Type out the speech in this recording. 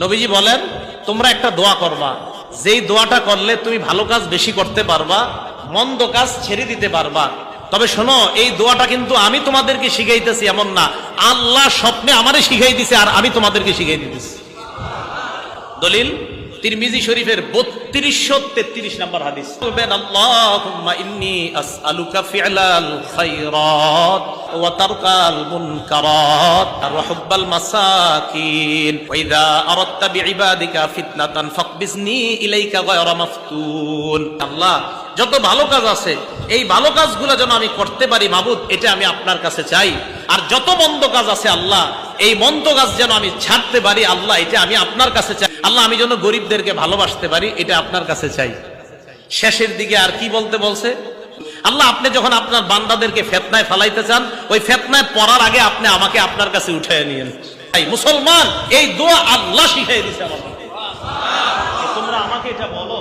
নবীজি বলেন, তোমরা একটা দোয়া করবা। যেই দোয়াটা করলে তুমি ভালো কাজ বেশি করতে পারবা, মন্দ কাজ ছেড়ে দিতে পারবা। তবে শোনো, এই দোয়াটা কিন্তু আমি তোমাদেরকে শিখাইতেছি, এমন না। আল্লাহ স্বপ্নে আমারে শিখাই দিছে আর আমি তোমাদেরকে শিখাই দিতেছি। দলিল, তিরমিজি শরীফের যত ভালো কাজ আছে, এই ভালো কাজগুলো যেন আমি করতে পারি, মাবুদ, এটা আমি আপনার কাছে চাই। আর যত মন্দ কাজ আছে, আল্লাহ, এই মন্দ কাজ যেন আমি ছাড়তে পারি, আল্লাহ, এটা আমি আপনার কাছে চাই। আল্লাহ, আমি যেন গরিবদেরকে ভালোবাসতে পারি, এটা আপনার কাছে চাই। শেষের দিকে আর কি বলতে বলছে? আল্লাহ, আপনি যখন আপনার বান্দাদেরকে ফেতনায় ফালাইতে চান, ওই ফেতনায় পড়ার আগে আপনি আমাকে আপনার কাছে উঠায় নিয়েন। তাই মুসলমান, এই দোয়া আল্লাহ শিখাই দিচ্ছে তোমরা আমাকে এটা বলো।